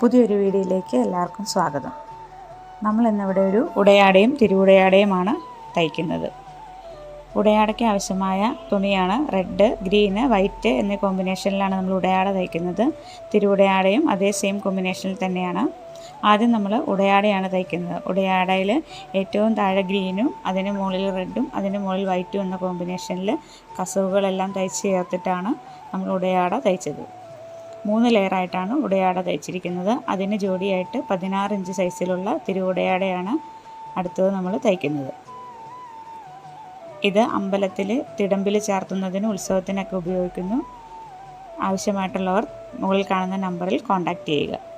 പുതിയൊരു വീഡിയോയിലേക്ക് എല്ലാവർക്കും സ്വാഗതം. നമ്മൾ ഇന്നിവിടെ ഒരു ഉടയാടയും തിരുവുടയാടയുമാണ് തയ്ക്കുന്നത്. ഉടയാടയ്ക്ക് ആവശ്യമായ തുണിയാണ് റെഡ് ഗ്രീന് വൈറ്റ് എന്നീ കോമ്പിനേഷനിലാണ് നമ്മൾ ഉടയാട തയ്ക്കുന്നത്. തിരുവുടയാടയും അതേ സെയിം കോമ്പിനേഷനിൽ തന്നെയാണ്. ആദ്യം നമ്മൾ ഉടയാടയാണ് തയ്ക്കുന്നത്. ഉടയാടയിൽ ഏറ്റവും താഴെ ഗ്രീനും അതിന് മുകളിൽ റെഡും അതിന് മുകളിൽ വൈറ്റും എന്ന കോമ്പിനേഷനിൽ കസവുകളെല്ലാം തയ്ച്ച് ചേർത്തിട്ടാണ് നമ്മൾ ഉടയാട തയ്ച്ചത്. മൂന്ന് ലെയറായിട്ടാണ് ഉടയാട തയ്ച്ചിരിക്കുന്നത്. അതിന് ജോഡിയായിട്ട് പതിനാറ് ഇഞ്ച് സൈസിലുള്ള തിരുവുടയാടയാണ് അടുത്തത് നമ്മൾ തയ്ക്കുന്നത്. ഇത് അമ്പലത്തിൽ തിടമ്പിൽ ചാർത്തുന്നതിന് ഉത്സവത്തിനൊക്കെ ഉപയോഗിക്കുന്നു. ആവശ്യമായിട്ടുള്ളവർ മുകളിൽ കാണുന്ന നമ്പറിൽ കോൺടാക്റ്റ് ചെയ്യുക.